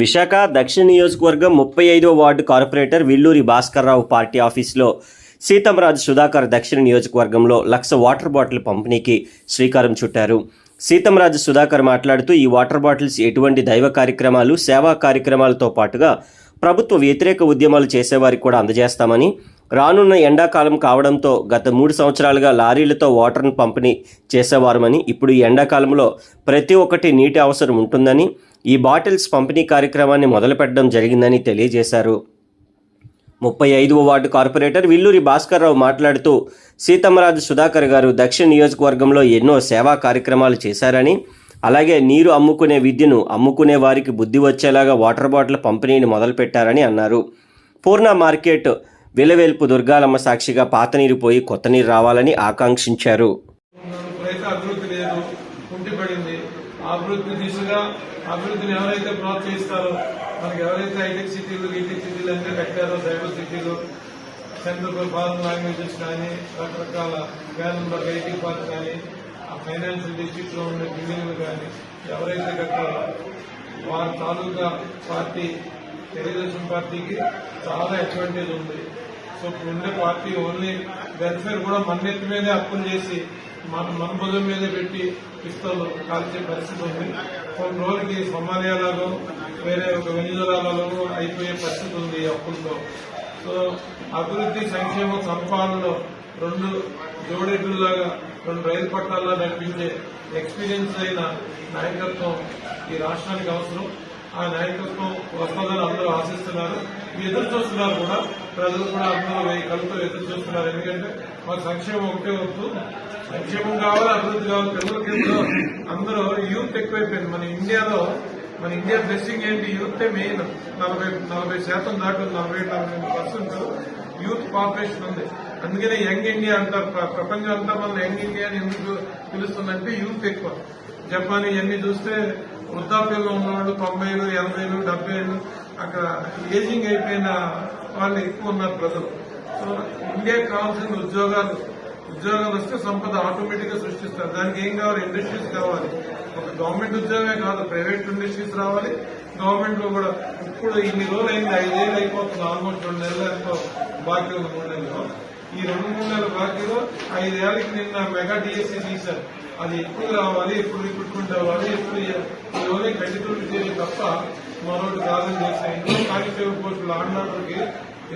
విశాఖ దక్షిణ నియోజకవర్గం ముప్పై ఐదో ward corporator Villuri Bhaskarrao party ఆఫీసులో సీతంరాజు సుధాకర్ దక్షిణ నియోజకవర్గంలో లక్ష వాటర్ బాటిల్ పంపిణీకి శ్రీకారం చుట్టారు. సీతంరాజు సుధాకర్ మాట్లాడుతూ ఈ వాటర్ బాటిల్స్ ఎటువంటి దైవ కార్యక్రమాలు సేవా కార్యక్రమాలతో పాటుగా ప్రభుత్వ వ్యతిరేక ఉద్యమాలు చేసేవారికి కూడా అందజేస్తామని రానున్న ఎండాకాలం కావడంతో గత మూడు సంవత్సరాలుగా లారీలతో వాటర్ను పంపిణీ చేసేవారమని ఇప్పుడు ఈ ఎండాకాలంలో ప్రతి ఒక్కటి నీటి అవసరం ఉంటుందని ఈ బాటిల్స్ పంపిణీ కార్యక్రమాన్ని మొదలుపెట్టడం జరిగిందని తెలియజేశారు. ముప్పై ఐదవ వార్డు కార్పొరేటర్ విల్లూరి భాస్కర్రావు మాట్లాడుతూ సీతమ్మరాజు సుధాకర్ గారు దక్షిణ నియోజకవర్గంలో ఎన్నో సేవా కార్యక్రమాలు చేశారని అలాగే నీరు అమ్ముకునే విద్యను అమ్ముకునే వారికి బుద్ధి వచ్చేలాగా వాటర్ బాటిల్ పంపిణీని మొదలుపెట్టారని అన్నారు. పూర్ణ మార్కెట్ విలవేల్పు దుర్గాలమ్మ సాక్షిగా పాత నీరు పోయి కొత్త నీరు రావాలని ఆకాంక్షించారు. అభివృద్ధిని ఎవరైతే ప్రోత్సహిస్తారో మనకి ఎవరైతే హైటెక్ సిటీలు ఈటెక్ సిటీలు అంటే పెట్టారో సైబర్ సిటీలు సెంటర్ ఫర్ ఫారెన్ లాంగ్వేజెస్ కానీ రకరకాల వేలంబర్ ఐటీ పార్క్ కానీ ఆ ఫైనాన్షియల్ డిస్ట్రిక్ట్లో ఉండే బిల్డింగ్లు కానీ ఎవరైతే కట్టారో వారి తాలూకా పార్టీ తెలుగుదేశం పార్టీకి చాలా అడ్వాంటేజ్ ఉంది. సో ఇప్పుడు ఉండే పార్టీ ఓన్లీ వెల్ఫేర్ కూడా మన నెత్తి మీదే అప్పులు చేసి మన మన భుజం మీదే పెట్టి పిస్తలు కాల్చే పరిస్థితి ఉంది. కొన్ని రోజులకి సొమాలియాలలో వేరే ఒక వెనిజులాలలో అయిపోయే పరిస్థితి ఉంది ఈ అప్పులతో సో అభివృద్ధి సంక్షేమ సంపాదనలో రెండు జోడెడ్లులాగా రెండు రైలు పట్టాల్లో నడిపించే ఎక్స్పీరియన్స్ అయిన నాయకత్వం ఈ రాష్ట్రానికి అవసరం. ఆ నాయకత్వం వస్తుందని అందరూ ఆశిస్తున్నారు. ఎదురు చూస్తున్నారు కూడా. ప్రజలు కూడా అందరూ వెయ్యి కళ్ళతో ఎదురు చూస్తున్నారు. ఎందుకంటే మాకు సంక్షేమం ఒకటే వద్దు. సంక్షేమం కావాలి అభివృద్ధి కావాలి. పిల్లలకి అందరూ యూత్ ఎక్కువైపోయింది. మన ఇండియాలో మన ఇండియా బ్లెస్సింగ్ ఏంటి? Youth main. నలభై నలభై శాతం దాటి నలభై నలభై పర్సెంట్ యూత్ పాపులేషన్ ఉంది. అందుకనే యంగ్ ఇండియా అంటారు ప్రపంచం అంతా మన యంగ్ ఇండియా అని ఎందుకు పిలుస్తుందంటే యూత్ ఎక్కువ. జపాన్ ఇవన్నీ చూస్తే వృద్ధాప్యంలో ఉన్నవాళ్ళు తొంభైలు ఎనభైలు డెబ్బైలు అక్కడ ఏజింగ్ అయిపోయిన వాళ్ళు ఎక్కువ ఉన్నారు ప్రజలు. సో ఇండియాకి కావాల్సిన ఉద్యోగాలు ఉద్యోగాలు వస్తే సంపద ఆటోమేటిక్గా సృష్టిస్తారు. దానికి ఏం కావాలి? ఇండస్ట్రీస్ కావాలి. ఒక గవర్నమెంట్ ఉద్యోగమే కాదు ప్రైవేట్ ఇండస్ట్రీస్ రావాలి. గవర్నమెంట్లో కూడా ఇప్పుడు ఇన్ని రోజులు అయింది ఐదేళ్ళు అయిపోతుంది ఆల్మోస్ట్ రెండు నెలలు అయిపో బాకీ ఉంది మూడు నెలలు ఈ రెండు మూడు నెలల బాకీలో ఐదేళ్ళకి నిన్న మెగా డిఎస్సీ తీశారు. అది ఎప్పుడు రావాలి ఎప్పుడు రిక్రూట్మెంట్ అవ్వాలి ఎప్పుడు ఈ రోజే చేయాలి తప్ప మరొకటి కాదని చేసిన ఎన్నో కానిస్టేబుల్ పోస్టులు ఆడినప్పటికి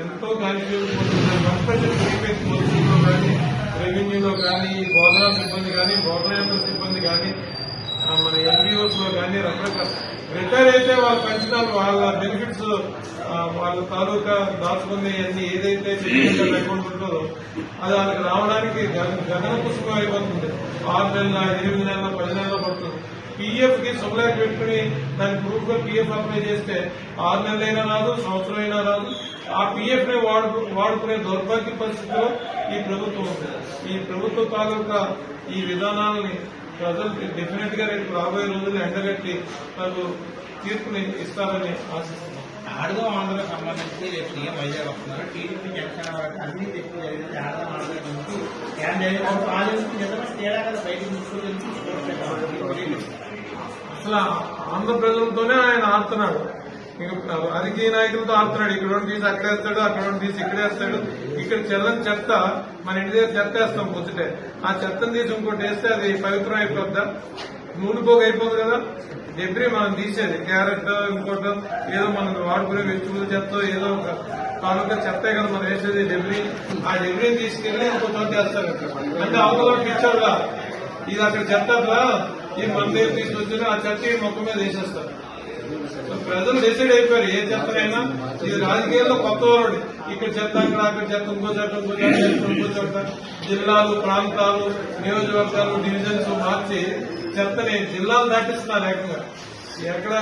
ఎంతో కానిస్టేబుల్ పోస్టులు కంపల్సరీ పెరిగిపోయింది కానీ రెవెన్యూలో కానీ బోధనా సిబ్బంది కానీ బోధన సిబ్బంది కానీ మన ఎన్జిఓస్లో కానీ రకరకాల రిటైర్ అయితే వాళ్ళ పెన్షన్ వాళ్ళ బెనిఫిట్స్ వాళ్ళ తాలూకా దాచుకునే అన్ని ఏదైతే అకౌంట్ ఉంటుందో అది వాళ్ళకి రావడానికి గగన పుస్తకం అయిపోతుంది. ఆరు నెలల ఎనిమిది నెలల పది నెలల పడుతుంది. పీఎఫ్కి సుమలాక్ పెట్టుకుని దాని ప్రూఫ్గా పీఎఫ్ అప్లై చేస్తే ఆరు నెలలైనా రాదు సంవత్సరం అయినా రాదు. ఆ పీఎఫ్ని వాడుకునే దౌర్భాగ్య పరిస్థితిలో ఈ ప్రభుత్వం ఉంది. ఈ ప్రభుత్వ తాలూకా ఈ విధానాలని ప్రజలు డెఫినెట్గా రేపు రాబోయే రోజులు ఎండగట్టి నాకు తీర్పుని ఇస్తారని ఆశిస్తున్నాం ఆడదాం ఆంధ్రకు సంబంధించి రేపు సీఎం వైజాగ్ వస్తున్నారు టీడీపీ జనసేన వరకు అన్ని ఎక్కువ జరిగింది ఆడదాం ఆంధ్ర నుంచి ఏం జరిగింది ఒక ఆలోచించి నిజమే తేడా కదా బయటకు తీసుకెళ్ళి అసలు ఆంధ్ర ప్రజలతోనే ఆయన ఆడుతున్నాడు ఇక రాజకీయ నాయకులతో ఆడుతున్నాడు. ఇక్కడ తీసి అక్కడ వేస్తాడు అక్కడ తీసి ఇక్కడ వేస్తాడు. ఇక్కడ చెల్లని చెత్త మన ఇంటి దగ్గర చెత్త వేస్తాం పొద్దుటే. ఆ చెత్తను తీసి ఇంకోటి వేస్తే అది పవిత్రం అయిపోద్దా? నూనెపోగు అయిపోదు కదా? డెబ్రీ మనం తీసేది. క్యారెట్ ఇంకోటి ఏదో మనం వాడుకునే వెజిటబుల్ చెత్త ఏదో ఒక కానుక చెత్తే కదా మనం వేసేది డెబ్రీ. ఆ డెబ్రీని తీసుకెళ్ళి ఇంకో చోట వేస్తారు. అంటే అవతల పిచ్చోడుగా ఇది అక్కడ చెత్త అట్లా ఈ మన దగ్గర తీసుకొచ్చిన ఆ చెత్త ఈ మొక్క మీద వేసేస్తారు. ప్రజలు డిసైడ్ అయిపోయారు. ఏ చెత్తనైనా ఇది రాజకీయాల్లో కొత్త వాళ్ళు ఇక్కడ చెత్త అక్కడ అక్కడ చెత్త ఇంకో చెత్త ఇంకో చెత్త ఇంకో చెత్త జిల్లాలు ప్రాంతాలు నియోజకవర్గాలు డివిజన్స్ మార్చి చెత్తని జిల్లాలు దాటిస్తున్నారు ఏకంగా ఎక్కడ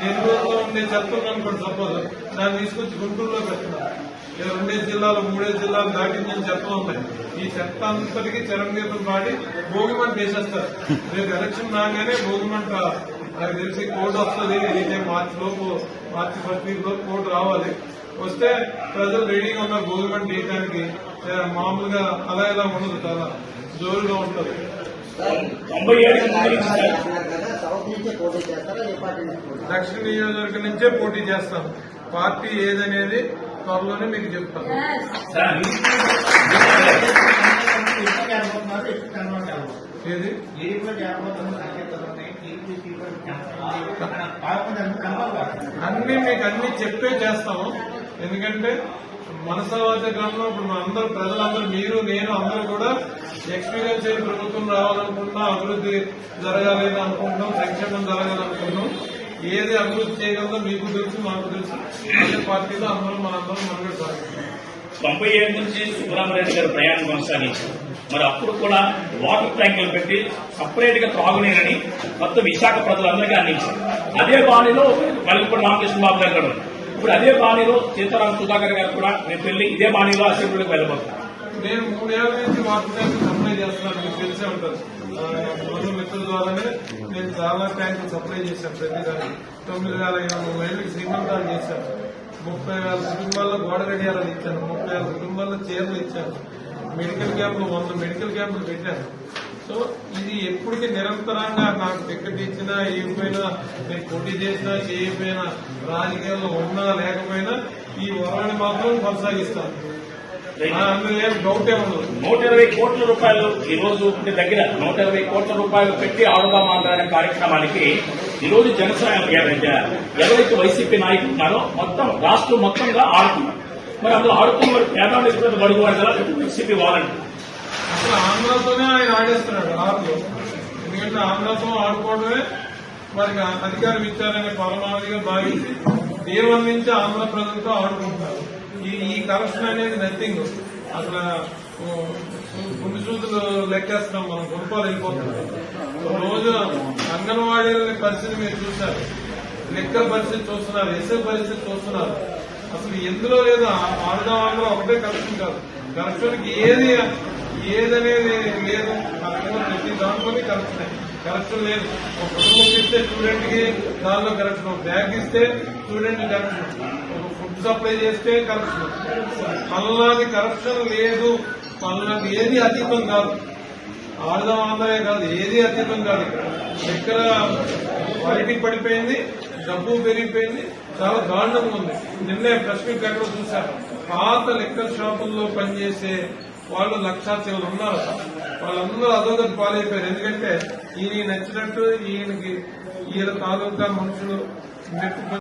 నెల్లూరులో ఉండే చెత్త ఉందనుకోండి సపోజ్. దాన్ని తీసుకొచ్చి గుంటూరులో పెడుతున్నారు రెండే జిల్లాలు మూడే జిల్లాలు దాటిందని చెత్త ఉన్నాయి ఈ చెత్త అంతటికీ చరంగీతం పాడి భోగిమంట వేసేస్తారు. రేపు ఎలక్షన్ రాగానే భోగిమంట నాకు తెలిసి కోడ్ వస్తుంది ఇదే మార్చి లోపు మార్చి ఫస్ట్ వీక్ లోపు కోడ్ రావాలి. వస్తే ప్రజలు రెడీగా ఉన్నారు వేయడానికి ఏ, మామూలుగా అలా ఇలా ఉండదు చాలా జోరుగా ఉంటుంది. కదా? దక్షిణ నియోజకవర్గం నుంచే పోటీ చేస్తాం. పార్టీ ఏదనేది త్వరలోనే మీకు చెప్తాను ఏది? అన్ని మీకు అన్ని చెప్పే చేస్తాము. ఎందుకంటే మనసవాచకంలో ఇప్పుడు మన అందరూ ప్రజలందరూ మీరు నేను అందరూ కూడా ఎక్స్పీరియన్స్ అయిన ప్రభుత్వం రావాలనుకుంటున్నాం అభివృద్ధి జరగాలని అనుకుంటున్నాం సంక్షేమం జరగాలనుకుంటున్నాం ఏది అభివృద్ధి చేయగలదో మీకు తెలుసు మాకు తెలుసు. అదే పార్టీలో అందరం మనందరం మనుగడ సాగిస్తున్నాం తొంభై ఏడు నుంచి సుబ్రహ్మరెడ్డి గారు ప్రయాణం కొనసాగించారు. మరి అప్పుడు కూడా వాటర్ ట్యాంకులు పెట్టి సపరేట్గా త్రాగునీరని మొత్తం విశాఖ ప్రజలందరికీ అందించారు. అదే బాణిలో మల్లిపూడి రామకృష్ణ బాబు గారు కూడా. ఇప్పుడు అదే బాణిలో సీతారాం సుధాకర్ గారు కూడా రేపు వెళ్ళి ఇదే బాణిలో అసెంబ్లీకి వెళ్ళబోతున్నారు నేను మూడేళ్ళ నుంచి వాటర్ ట్యాంకులు సప్లై చేస్తున్నాను మీకు తెలిసే ఉంటుంది. ఆ, మిత్రుల ద్వారానే నేను చాలా ట్యాంకులు సప్లై చేశాను ప్రతిదానికి తొమ్మిది వేల ఎనిమిది మైళ్ళకి శ్రీమంతాలు చేశాను. ముప్పై వేల కుటుంబాల్లో గోడ గడియారాలు ఇచ్చాను. ముప్పై వేల కుటుంబాల్లో చీరలు ఇచ్చాను. మెడికల్ క్యాంపులు వంద మెడికల్ క్యాంపులు పెట్టాను. సో ఇది ఎప్పటికీ నిరంతరంగా నాకు టికెట్ ఇచ్చినా ఏమైనా నేను పోటీ చేసినా చేయకపోయినా రాజకీయాల్లో ఉన్నా లేకపోయినా ఈ వరాన్ని మాత్రం కొనసాగిస్తాను. నూట ఇరవై కోట్ల రూపాయలు ఈ రోజు దగ్గర నూట ఇరవై కోట్ల రూపాయలు పెట్టి ఆడుదాం ఆంధ్ర అనే కార్యక్రమానికి ఈ రోజు జనసేన ఎవరైతే వైసీపీ నాయకులు ఉన్నారో మొత్తం రాష్ట్రం మొత్తంగా ఆడుతున్నారు మరి అందులో ఆడుతున్న మరి పేదవాళ్ళ బడుగు వర్గాల వైసీపీ వాళ్ళని. అసలు ఆంధ్రతోనే ఆయన ఆడేస్తున్నాడు ఆరులో ఎందుకంటే ఆంధ్రతో ఆడుకోవడమే వారికి అధికారం ఇచ్చారనే పరమావధిగా భావించి దేవం నుంచి ఆంధ్ర ప్రజలతో ఆడుకుంటున్నారు. ఈ ఈ కరప్షన్ అనేది నథింగ్ అసలు ఓ, గుండు సూదులు లెక్కేస్తున్నాం మనం గుణపాలు వెళ్ళిపోతున్నాం. రోజు అంగన్వాడీల పరిస్థితి మీరు చూశారు. లెక్క పరిస్థితి చూస్తున్నారు ఎస్ఏ పరిస్థితి చూస్తున్నారు. అసలు ఎందులో లేదు ఆడదాం ఒకటే కరప్షన్ కాదు. కరప్షన్కి ఏది ఏదనేది లేదు ప్రతి దాంట్లోనే కరప్షన్ కరెక్షన్ లేదు. ఒక కుటుంబం ఇస్తే స్టూడెంట్కి దానిలో కరెక్షన్ ఒక బ్యాగ్ ఇస్తే స్టూడెంట్ కరెక్షన్ ఒక ఫుడ్ సప్లై చేస్తే కరెక్షన్ పల్లాది కరప్షన్ లేదు. పల్లాది ఏది అతీతం కాదు. ఆడదాం ఆంధ్రమే కాదు. ఏది అతీతం కాదు. ఇక్కడ ఎక్కడ క్వాలిటీ పడిపోయింది డబ్బు పెరిగిపోయింది చాలా దారుణంగా ఉంది. నిన్నే ప్రెస్ మీట్ ఎక్కడ చూశారు? పాత లెక్కల షాపుల్లో పనిచేసే వాళ్ళు లక్షా చివరి ఉన్నారు. వాళ్ళందరూ అదోగతి పాలైపోయారు. ఎందుకంటే ఈయన నచ్చినట్టు ఈయనకి ఈయన తాలూకా మనుషులు